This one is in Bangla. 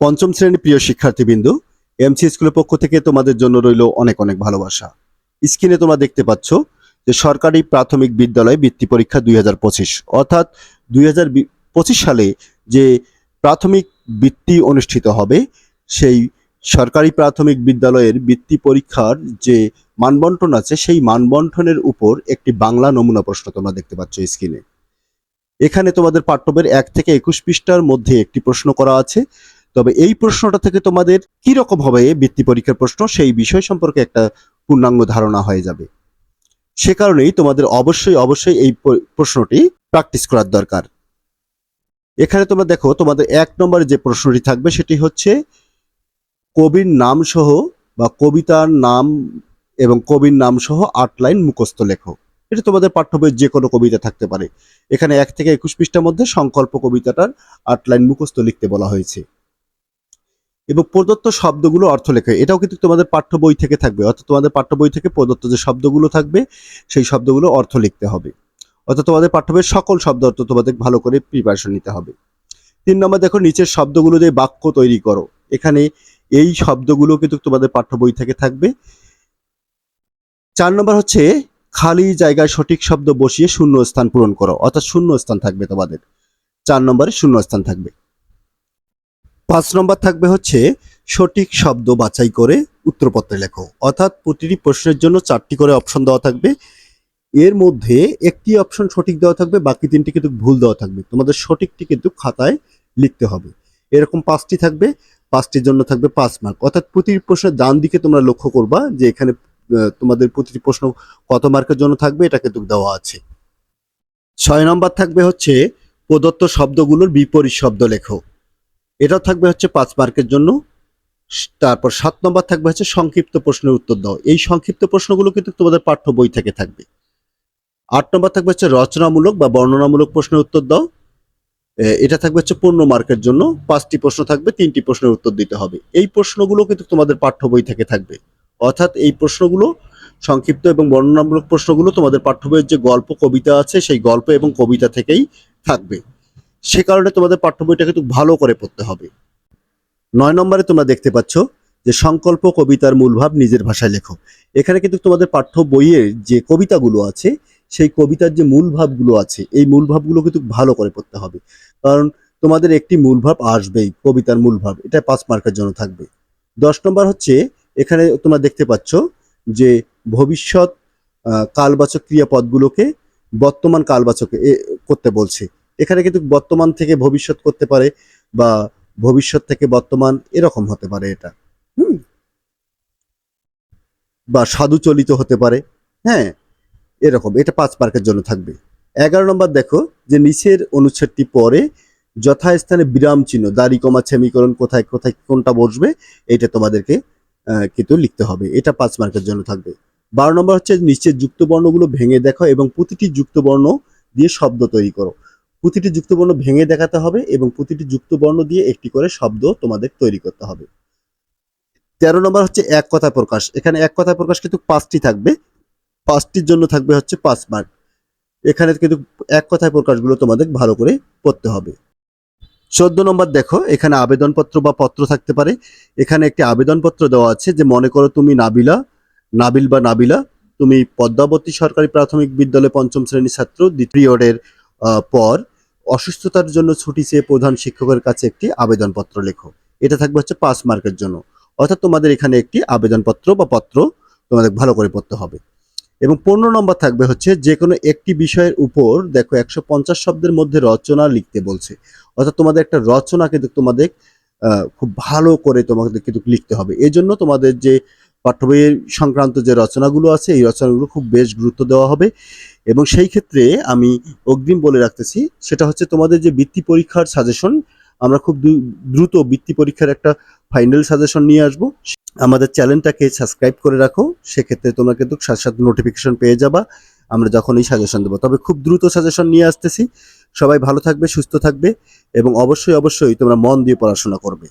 পঞ্চম শ্রেণির প্রিয় শিক্ষার্থীবৃন্দু এমসি স্কুলের পক্ষ থেকে তোমাদের জন্য রইল অনেক অনেক ভালোবাসা। স্ক্রিনে তোমরা দেখতে পাচ্ছ যে সরকারি প্রাথমিক বিদ্যালয় বৃত্তি পরীক্ষা দুই হাজার পঁচিশ, অর্থাৎ দুই সালে যে প্রাথমিক বৃত্তি অনুষ্ঠিত হবে, সেই সরকারি প্রাথমিক বিদ্যালয়ের বৃত্তি পরীক্ষার যে মানবন্টন আছে, সেই মানবন্টনের উপর একটি বাংলা নমুনা প্রশ্ন তোমরা দেখতে পাচ্ছ স্ক্রিনে। এখানে তোমাদের পাঠ্যবের এক থেকে একুশ পৃষ্ঠার মধ্যে একটি প্রশ্ন করা আছে। তবে এই প্রশ্নটা থেকে তোমাদের কি রকম হবে বৃত্তি পরীক্ষার প্রশ্ন? সেই বিষয় সম্পর্কে একটা পূর্ণাঙ্গ ধারণা হয়ে যাবে। সে কারণেই তোমাদের অবশ্যই অবশ্যই এই প্রশ্নটি প্র্যাকটিস করার দরকার। এখানে তোমরা দেখো, তোমাদের এক নম্বরে যে প্রশ্নটি থাকবে সেটি হচ্ছে, কবির নাম সহ বা কবিতার নাম এবং কবির নাম সহ আট লাইন মুখস্থ লেখো। এটা তোমাদের পাঠ্য বইয়ের যে কোনো কবিতা থাকতে পারে। এখানে এক থেকে একুশ পৃষ্ঠার মধ্যে সংকল্প কবিতাটার আট লাইন মুখস্থ লিখতে বলা হয়েছে। এবং প্রদত্ত শব্দগুলো অর্থ লেখে। এটাও কিন্তু তোমাদের পাঠ্য বই থেকে থাকবে। অর্থাৎ তোমাদের পাঠ্য বই থেকে প্রদত্ত যে শব্দগুলো থাকবে, সেই শব্দগুলো অর্থ লিখতে হবে। অর্থাৎ তোমাদের পাঠ্য বইয়ের সকল শব্দ অর্থ তোমাদের ভালো করে প্রিপারেশন নিতে হবে। তিন নম্বর দেখো, নিচের শব্দগুলো দিয়ে বাক্য তৈরি করো। এখানে এই শব্দগুলো কিন্তু তোমাদের পাঠ্য বই থেকে থাকবে। চার নম্বর হচ্ছে, খালি জায়গায় সঠিক শব্দ বসিয়ে শূন্য স্থান পূরণ করো। অর্থাৎ শূন্য স্থান থাকবে তোমাদের। চার নম্বরে শূন্য স্থান থাকবে। পাঁচ নম্বর থাকবে হচ্ছে সঠিক শব্দ বাছাই করে উত্তরপত্রে লেখো। অর্থাৎ প্রতিটি প্রশ্নের জন্য চারটি করে অপশন দেওয়া থাকবে। এর মধ্যে একটি অপশন সঠিক দেওয়া থাকবে, বাকি তিনটি কিন্তু ভুল দেওয়া থাকবে। তোমাদের সঠিকটি কিন্তু খাতায় লিখতে হবে। এরকম পাঁচটি থাকবে, পাঁচটির জন্য থাকবে পাঁচ মার্ক অর্থাৎ প্রতিটি প্রশ্নের ডান দিকে তোমরা লক্ষ্য করবা যে এখানে তোমাদের প্রতিটি প্রশ্ন কত মার্কের জন্য থাকবে, এটা কিন্তু দেওয়া আছে। ছয় নম্বর থাকবে হচ্ছে প্রদত্ত শব্দগুলোর বিপরীত শব্দ লেখো। এটাও থাকবে হচ্ছে পাঁচ মার্কের জন্য। তারপর সাত নম্বর থাকবে হচ্ছে সংক্ষিপ্ত প্রশ্নের উত্তর দাও। এই সংক্ষিপ্ত প্রশ্নগুলো কিন্তু তোমাদের পাঠ্য বই থেকে থাকবে। আট নম্বর থাকবে হচ্ছে রচনামূলক বা বর্ণনামূলক প্রশ্নের উত্তর দাও। এটা থাকবে হচ্ছে পূর্ণ মার্কের জন্য। পাঁচটি প্রশ্ন থাকবে, তিনটি প্রশ্নের উত্তর দিতে হবে। এই প্রশ্নগুলো কিন্তু তোমাদের পাঠ্য বই থেকে থাকবে। অর্থাৎ এই প্রশ্নগুলো, সংক্ষিপ্ত এবং বর্ণনামূলক প্রশ্নগুলো তোমাদের পাঠ্য বইয়ের যে গল্প, কবিতা আছে, সেই গল্প এবং কবিতা থেকেই থাকবে। সে কারণে তোমাদের পাঠ্য বইটা কিন্তু ভালো করে পড়তে হবে। নয় নম্বরে তোমরা দেখতে পাচ্ছ যে সংকল্প কবিতার মূলভাব নিজের ভাষায় লেখো। এখানে কিন্তু তোমাদের পাঠ্য বইয়ের যে কবিতাগুলো আছে, সেই কবিতার যে মূল ভাবগুলো আছে, এই মূল ভাবগুলো কিন্তু ভালো করে পড়তে হবে। কারণ তোমাদের একটি মূল ভাব আসবেই, কবিতার মূল ভাব এটা পাঁচ মার্কের জন্য থাকবে। দশ নম্বর হচ্ছে, এখানে তোমরা দেখতে পাচ্ছ যে ভবিষ্যৎ কালবাচক ক্রিয়াপদগুলোকে বর্তমান কালবাচকে করতে বলছে। এখানে কিন্তু বর্তমান থেকে ভবিষ্যৎ করতে পারে বা ভবিষ্যৎ থেকে বর্তমান এরকম হতে পারে এটা। বা সাধুচলিত হতে পারে। হ্যাঁ এরকম। এটা পাঁচ মার্কের জন্য থাকবে। এগারো নম্বর দেখো, যে নিচের অনুচ্ছেদটি পরে যথাস্থানে বিরাম চিহ্ন, দাড়ি কমা সেমিকরণ কোথায় কোথায় কোনটা বসবে এটা তোমাদেরকে কিন্তু লিখতে হবে। এটা পাঁচ মার্কের জন্য থাকবে। বারো নম্বর হচ্ছে নিচের যুক্ত বর্ণগুলো ভেঙে দেখো এবং প্রতিটি যুক্ত বর্ণ দিয়ে শব্দ তৈরি করো। প্রতিটি যুক্তবর্ণ ভেঙে দেখাতে হবে এবং প্রতিটি যুক্তবর্ণ দিয়ে একটি করে শব্দ তোমাদের তৈরি করতে হবে। তেরো নম্বর হচ্ছে এক কথা প্রকাশ। এখানে এক কথা প্রকাশ কিন্তু পাঁচটি থাকবে। পাঁচটির জন্য থাকবে হচ্ছে পাঁচ মার্ক এখানে কিন্তু এক কথায় প্রকাশগুলো তোমাদের ভালো করে পড়তে হবে। চোদ্দ নম্বর দেখো, এখানে আবেদনপত্র বা পত্র থাকতে পারে। এখানে একটি আবেদনপত্র দেওয়া আছে যে মনে করো তুমি নাবিলা, নাবিল বা নাবিলা, তুমি পদ্মাবতী সরকারি প্রাথমিক বিদ্যালয়ে পঞ্চম শ্রেণির ছাত্র দ্বিতীয়রের পর অসুস্থতার জন্য ছুটি চেয়ে প্রধান শিক্ষকের কাছে একটি আবেদনপত্র লেখো। এটা থাকবে হচ্ছে পাঁচ মার্কের জন্য। অর্থাৎ তোমাদের এখানে একটি আবেদনপত্র বা পত্র তোমাদের ভালো করে পড়তে হবে। এবং পনেরো নম্বর থাকবে হচ্ছে যে কোনো একটি বিষয়ের উপর দেখো একশো পঞ্চাশ শব্দের মধ্যে রচনা লিখতে বলছে। অর্থাৎ তোমাদের একটা রচনা কিন্তু তোমাদের খুব ভালো করে তোমাদের কিন্তু লিখতে হবে। এই জন্য তোমাদের যে পাঠ্য বইয়ের সংক্রান্ত যে রচনাগুলো আছে, এই রচনাগুলো খুব বেশ গুরুত্ব দেওয়া হবে। এবং সেই ক্ষেত্রে আমি অগ্রিম বলে রাখতেছি, সেটা হচ্ছে তোমাদের যে বৃত্তি পরীক্ষার সাজেশন আমরা খুব দ্রু- দ্রুত বৃত্তি পরীক্ষার একটা ফাইনাল সাজেশন নিয়ে আসব। আমাদের চ্যানেলটাকে সাবস্ক্রাইব করে রাখো, সেক্ষেত্রে তোমরা কিন্তু সাথে সাথে নোটিফিকেশন পেয়ে যাবা, আমরা যখনই সাজেশন দেবো। তবে খুব দ্রুত সাজেশন নিয়ে আসতেছি। সবাই ভালো থাকবে, সুস্থ থাকবে, এবং অবশ্যই অবশ্যই তোমরা মন দিয়ে পড়াশোনা করবে।